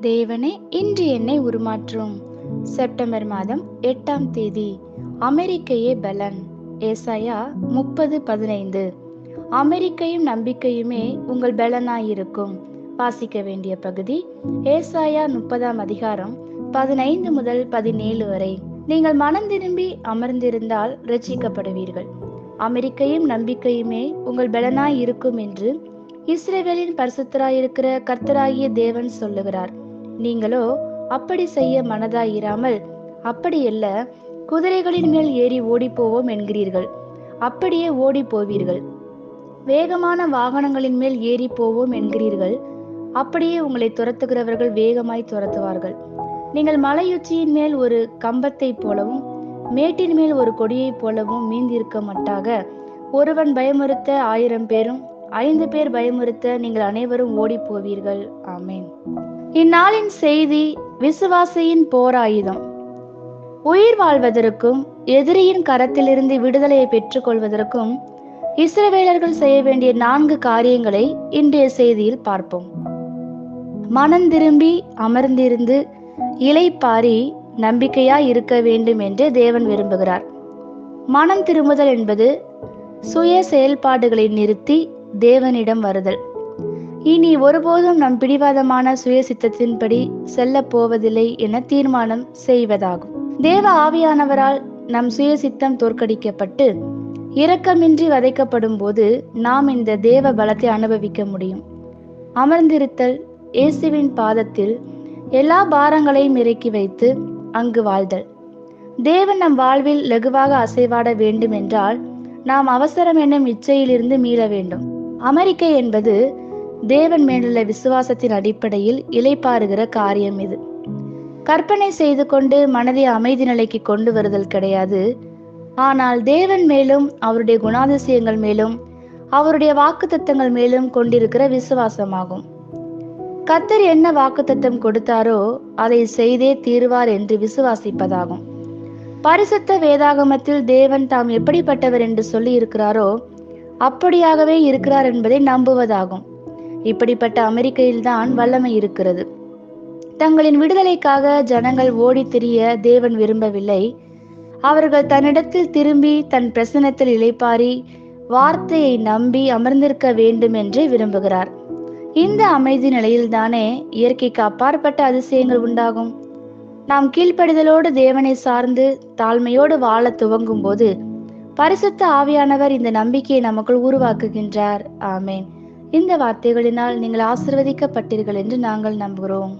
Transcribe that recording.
தேவனே இன்று என்னை உருமாற்றும். செப்டம்பர் மாதம் எட்டாம் தேதி அமெரிக்கையே பலன். ஏசாயா முப்பது பதினைந்து. அமெரிக்கையும் நம்பிக்கையுமே உங்கள் பலனாயிருக்கும். வாசிக்க வேண்டிய பகுதி ஏசாயா முப்பதாம் அதிகாரம் பதினைந்து முதல் பதினேழு வரை. நீங்கள் மனம் திரும்பி அமர்ந்திருந்தால் ரட்சிக்கப்படுவீர்கள் அமெரிக்கையும் நம்பிக்கையுமே உங்கள் பலனாய் இருக்கும் என்று இஸ்ரேவேலின் பரிசுத்தராயிருக்கிற கர்த்தராகிய தேவன் சொல்லுகிறார். நீங்களோ அப்படி செய்ய மனதாயிராமல் அப்படியல்ல குதிரைகளின் மேல் ஏறி ஓடி போவோம் என்கிறீர்கள். அப்படியே ஓடி போவீர்கள் வேகமான வாகனங்களின் மேல் ஏறி போவோம் என்கிறீர்கள். அப்படியே உங்களை துரத்துகிறவர்கள் வேகமாய் துரத்துவார்கள். நீங்கள் மலையுச்சியின் மேல் ஒரு கம்பத்தை போலவும் மேட்டின் மேல் ஒரு கொடியைப் போலவும் மீந்திருக்க மட்டாக. ஒருவன் பயமுறுத்த ஆயிரம் பேரும் ஐந்து பேர் பயமுறுத்த நீங்கள் அனைவரும் ஓடி போவீர்கள் ஆமேன். இந்நாளின் செய்தி விசுவாசியின் போராயுதம். உயிர் வாழ்வதற்கும் எதிரியின் கரத்திலிருந்து விடுதலையை பெற்றுக்கொள்வதற்கும் இஸ்ரவேலர்கள் செய்ய வேண்டிய நான்கு காரியங்களை இன்றைய செய்தியில் பார்ப்போம். மனம் திரும்பி அமர்ந்திருந்து இலைப்பாரி நம்பிக்கையாய் இருக்க வேண்டும் என்று தேவன் விரும்புகிறார். மனம் திரும்புதல் என்பது சுய செயல்பாடுகளை நிறுத்தி தேவனிடம் வருதல். இனி ஒருபோதும் நம் பிடிவாதமான சுய சித்தத்தின்படி செல்ல போவதில்லை என தீர்மானம் செய்வதாகும். தேவ ஆவியானவரால் நம் சுய சித்தம் தோற்கடிக்கப்பட்டு இரக்கமின்றி வதைக்கப்படும் போது நாம் இந்த தேவ பலத்தை அனுபவிக்க முடியும். அமர்ந்திருத்தல் இயேசுவின் பாதத்தில் எல்லா பாரங்களையும் இறக்கி வைத்து அங்கு வாழ்தல். தேவன் நம் வாழ்வில் லகுவாக அசைவாட வேண்டும் என்றால் நாம் அவசரம் என்னும் இச்சையிலிருந்து மீள வேண்டும். அமெரிக்கை என்பது தேவன் மேலுள்ள விசுவாசத்தின் அடிப்படையில் இலைப்பாறுகிற காரியம் இது. கற்பனை செய்து கொண்டு மனதை அமைதி நிலைக்கு கொண்டு வருதல் கிடையாது. ஆனால் தேவன் மேலும் அவருடைய குணாதிசயங்கள் மேலும் அவருடைய வாக்குத்தத்தங்கள் மேலும் கொண்டிருக்கிற விசுவாசமாகும். கத்தர் என்ன வாக்குத்தத்தம் கொடுத்தாரோ அதை செய்தே தீர்வார் என்று விசுவாசிப்பதாகும். பரிசுத்த வேதாகமத்தில் தேவன் தாம் எப்படிப்பட்டவர் என்று சொல்லி இருக்கிறாரோ அப்படியாகவே இருக்கிறார் என்பதை நம்புவதாகும். இப்படிப்பட்ட அமெரிக்கையில்தான் வல்லமை இருக்கிறது. தங்களின் விடுதலைக்காக ஜனங்கள் ஓடி திரிய தேவன் விரும்பவில்லை. அவர்கள் தன்னிடத்தில் திரும்பி தன் பிரசனத்தில் இளைப்பாரி வார்த்தையை நம்பி அமர்ந்திருக்க வேண்டும் என்று விரும்புகிறார். இந்த அமைதி நிலையில்தானே இயற்கைக்கு அப்பாற்பட்ட அதிசயங்கள் உண்டாகும். நாம் கீழ்ப்படிதலோடு தேவனை சார்ந்து தாழ்மையோடு வாழ துவங்கும் போது பரிசுத்த ஆவியானவர் இந்த நம்பிக்கையை நமக்குள் உருவாக்குகின்றார். ஆமேன். இந்த வார்த்தைகளினால் நீங்கள் ஆசிர்வதிக்கப்பட்டீர்கள் என்று நாங்கள் நம்புகிறோம்.